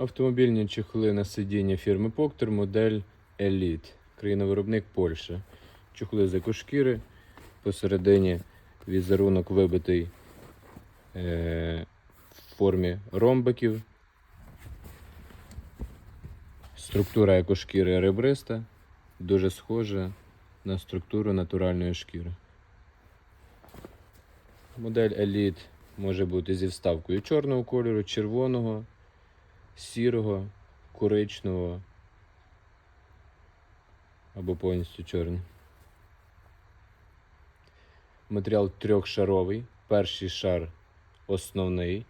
Автомобільні чохли на сидіння фірми Поктор, модель Elite. Країна-виробник Польща. Чохли з екошкіри. Посередині візерунок вибитий е, в формі ромбиків. Структура екошкіри ребриста. Дуже схожа на структуру натуральної шкіри. Модель Elite може бути зі вставкою чорного кольору, червоного, сірого, коричневого або повністю чорний. Матеріал трьохшаровий. Перший шар основний,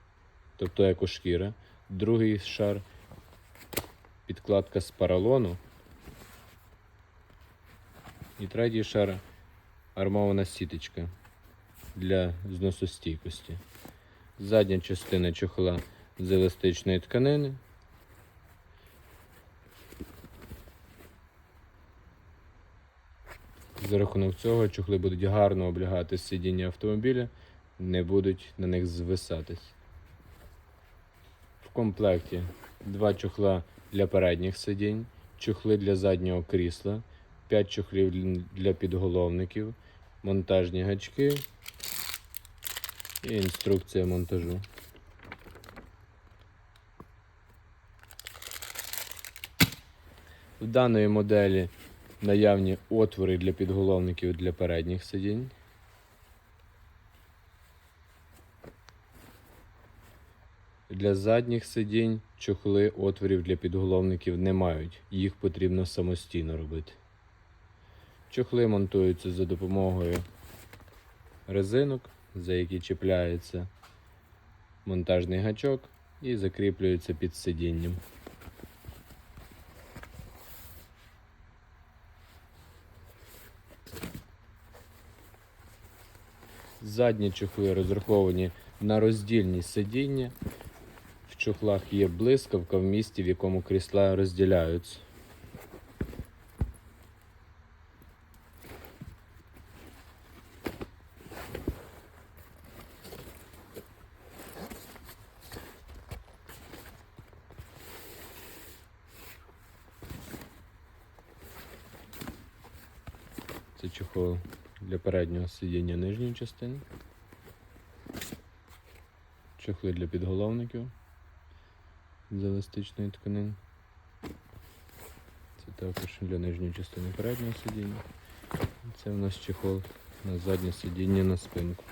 тобто екошкіра. Другий шар підкладка з паралону. І третій шар армована сіточка для зносостійкості. Задня частина чохла з еластичної тканини. За рахунок цього чохли будуть гарно облягати сидіння автомобіля, не будуть на них звисатись. В комплекті два чохла для передніх сидінь, чохли для заднього крісла, 5 чохлів для підголовників, монтажні гачки і інструкція монтажу. В даної моделі наявні отвори для підголовників для передніх сидінь. Для задніх сидінь чохли отворів для підголовників не мають, їх потрібно самостійно робити. Чохли монтуються за допомогою резинок, за які чіпляється монтажний гачок і закріплюються під сидінням. Задні чохли розраховані на роздільні сидіння. В чохлах є блискавка в місті, в якому крісла розділяються. Це чохол для переднього сидіння нижньої частини. Чохли для підголовників з еластичної тканини. Це також для нижньої частини переднього сидіння. Це у нас чехол на заднє сидіння на спинку.